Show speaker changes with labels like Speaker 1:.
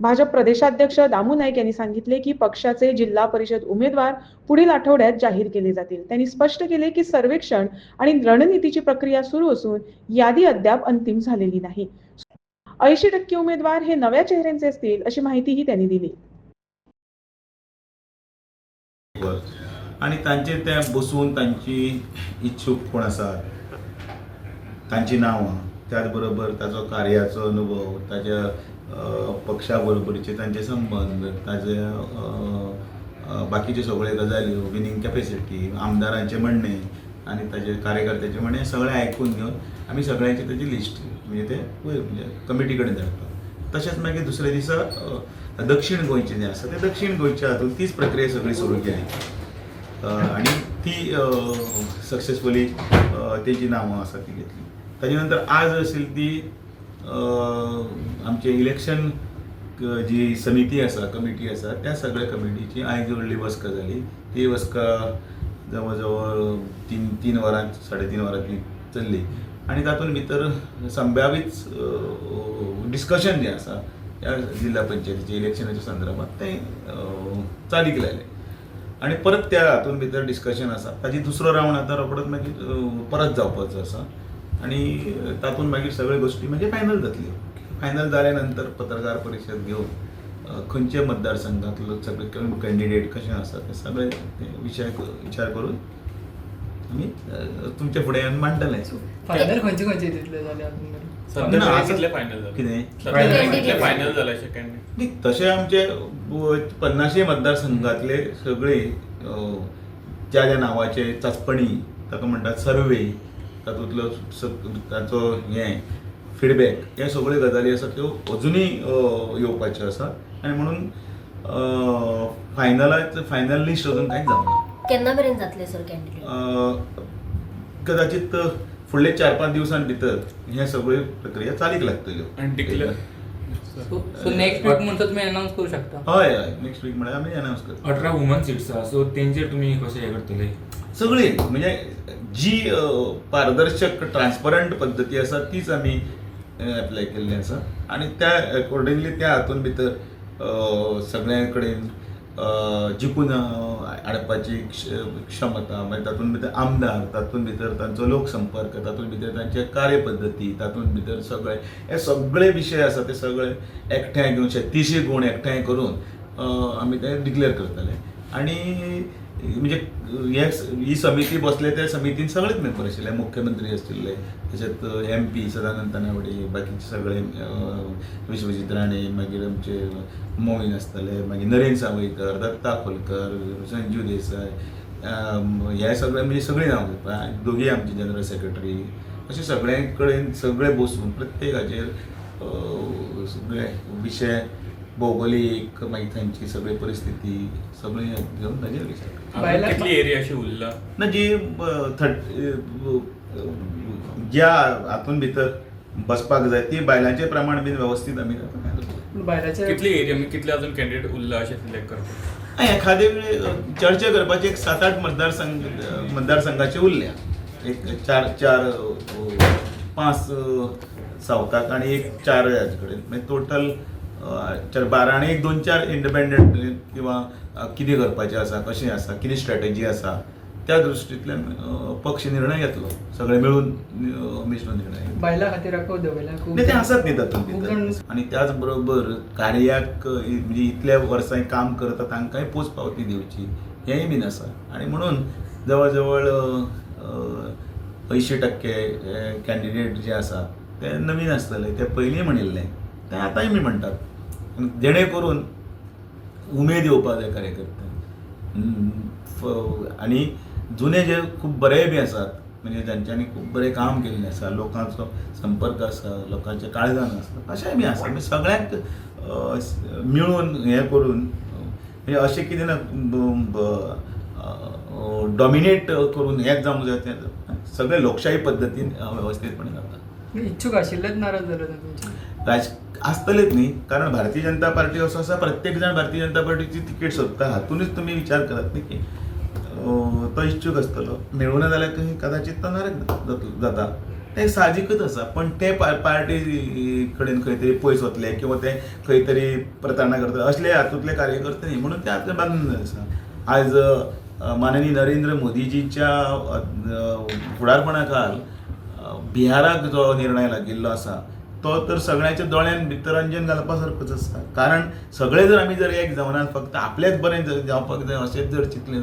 Speaker 1: भाजप प्रदेशाध्यक्ष दामू नाईक यांनी सांगितले की पक्षाचे जिल्हा परिषद उमेदवार पुढील आठवड्यात जाहीर केले जातील. त्यांनी स्पष्ट केले की सर्वेक्षण आणि रणनीतीची प्रक्रिया सुरू असून यादी अद्याप अंतिम झालेली नाही. ऐंशी टक्के उमेदवार हे नव्या चेहऱ्यांचे असतील अशी माहितीही त्यांनी दिली.
Speaker 2: आणि तांचे ते बसून त्यांची इच्छूक कोण आसात तांची नांवां त्याच बरोबर ताचो कार्याचो अनुभव ताच्या पक्षा बरोबरचे तांचे संबंध ताजे बाकीचे सगळे गजाल्यो विनींग कॅपेसिटी आमदारांचे म्हणणे आणि ताचे कार्यकर्त्याचे म्हणणे सगळे आयकून घेवन आमी सगळ्यांची ताची लिस्ट म्हणजे ते वयर म्हणजे कमिटी कडेन धाडटा तशेंच मागीर दुसऱ्या दिसा दक्षीण गोंयचें गोंयचे जे आसा ते दक्षिण गोंयच्या हातून तीच प्रक्रिया सगळी सुरू केली. आनी आणि ती सक्सेसफुली तेजी नांवां आसा ती घेतली. ताजे नंतर आज असेल ती आमचे इलेक्शन जी समिती आसा कमिटी आसा त्या सगळ्या कमिटीची आयज व्हडली बसका जाली ती बसका जवळ जवळ तीन तीन वरां साडे तीन वरां चल्ली. आणि तातूंत भितर संभावीत डिस्कशन जें आसा त्या जिल्हा पंचायतीच्या इलेक्शनाच्या संदर्भात तें चालीक लायलें आणि परत त्या हातून भितर डिस्कशन आसा ताजी दुसरो रावंड आतां रोखडोच मागीर परत जावपाचो आसा आणि तातूंत मागीर सगळ्यो गोश्टी मागीर फायनल जातल्यो फायनल जाल्या नंतर पत्रकार परिशद घेवन खंयचे मतदारसंघातलो सगळे कॅन्डिडेट कशें आसा ते सगळे विशय विचार करून आमी अ, तुमच्या फुडें मांडटले
Speaker 3: फायनल खंयचे खंयचे दितले
Speaker 4: फायनल
Speaker 2: कितें? तशे आमचे पन्नाशे मतदारसंघातले सगळे ज्या ज्या नांवाचे चाचपणी ताका म्हणटात सर्वे तातूंतलो ताचो हें फिडबॅक हे सगळ्यो गजाली आसा त्यो अजुनूय येवपाच्यो आसा आनी म्हणून फायनलाच फायनल लिस्ट अजून कांयच जावना
Speaker 5: केन्ना मेरेन जातले सर कॅन्डिडेट
Speaker 2: कदाचित फुडले चार पांच दिवसां भितर हे सगळ्यो प्रक्रिया चालीक लागतल्यो
Speaker 3: सो सो नेक्स्ट वीक म्हणटा तुमी अनाउन्स करू शकता.
Speaker 2: हय हय. नेक्स्ट वीक म्हळ्यार आमी अनावन्स करता.
Speaker 6: अठरा वुमन सीट्स आहा सो तेंचेर तुमी कशें हे करतले?
Speaker 2: सगळी म्हणजे जी पारदर्शक ट्रान्सपरंट पद्दती आसा तीच आमी एप्लाय केल्ली आसा आणि त्या अकॉर्डिंगली त्या हातून भितर सगळ्यां कडेन जिखून हाडपाची क्ष- क्षमता म्हणजे मागीर तातूंत भितर आमदार तातूंत भितर तांचो लोकसंपर्क तातूंत भितर तांचे कार्यपद्दती तातूंत भितर सगळे हे सगळे विशय आसा ते सगळे एकठांय घेवन शेतीशी गूण एकठांय करून आमी ते डिक्लेअर करताले. आनी म्हणजे हे ही समिती बसले त्या समितीन सगळेच मेंबर आशिल्ले मुख्यमंत्री आशिल्ले तशेंच एम पी सदानंद तानावडे बाकीचे सगळे विश्वजीत राणे मागीर आमचे मोहीन आसताले मागीर नरेंद्र सावयकर दत्ता खोलकर संजू देसाय हे म्हणजे सगळे म्हणजे सगळीं नांव घेवपा दोगी आमचे जनरल सेक्रेटरी अशे सगळ्यां कडेन सगळे बसून प्रत्येकाचेर सगळे विशय भौगोलीक मागीर थंयची सगळी परिस्थिती सगळी घेवन ताजेर विचार
Speaker 4: एरिया अशी उरला
Speaker 2: ना जी थर्ट ज्या हातून भितर बसपाक जाय ती बायलांचे प्रमाण बीन व्यवस्थीत आमी
Speaker 3: बायलाचे
Speaker 4: कितली एरिया कितले अजून कॅन्डिडेट उरला अशे सिलेक्ट करता?
Speaker 2: आनी एखादे वेळी चर्चा करपाचे एक सात आठ मतदारसंघ मतदारसंघाचे उरल्या एक चार चार पांच अ, सावथाक आनी एक चार हाजे कडेन टोटल चार बारा आनी एक दोन चार इंडिपेंडंट किंवा अ, कितें करपाचें आसा कशें आसा कितें स्ट्रॅटेजी आसा त्या दृश्टींतल्यान पक्ष निर्णय घेतलो. सगळे मेळून मिश्र निर्णय.
Speaker 3: बायला खातीर
Speaker 2: ते आसात न्ही तातूंत आणि त्याच बरोबर कार्याक म्हणजे इतल्या वर्सां काम करता तांकांय पोच पावती दिवची हेंय बीन आसा आणि म्हणून जवळ जवळ अंयशी टक्के कॅन्डिडेट जे आसा ते नवीन आसतले ते पयलीं म्हणिल्ले ते आतांय बी म्हणटात जेणेकरून जेणे करून उमेद येवपा जाय कार्यकर्त्यांक आनी जुने जे खूब बरेय बी आसात म्हणजे जांच्यांनी खूब बरें काम केल्लें आसा लोकांचो संपर्क आसा लोकांच्या काळजान आसा अशेंय बी आसा म्हणजे सगळ्यांक मिळून हें करून म्हणजे अशें कितें ना डॉमिनेट करून हेंच जावंक जाय तें सगळें लोकशाही पद्दतीन वेवस्थीतपणे जाता
Speaker 3: इच्छूक आशिल्लेच नाराज जाले तुमचे?
Speaker 2: राज आसतलेच न्ही कारण भारतीय जनता पार्टी असो आसा प्रत्येक जाण भारतीय जनता पार्टीची तिकेट सोदता हातूनच तुमी विचार करात न्ही. की तो इच्छूक आसतलो मेळूं ना जाल्यार कदाचित तो नाराज जाता ते साहजिकच आसा पण ते पा- पार्टी कडेन खंय तरी पयस वतले किंवा ते खंय तरी प्रतारणा करतले असले हातूंतले कार्यकर्ते न्ही म्हणून ते आतां बांदून आसा आज माननीय नरेंद्र मोदीजीच्या फुडारपणा काल बिहाराक जो निर्णय लागिल्लो आसा तो तर सगळ्यांच्या दोळ्यान भितर अंजन घालपा सारकोच कारण सगळे जर आमी जर एक जमनात फक्त आपलेच बरें जावपाक जाय अशेंच जर चिंतलें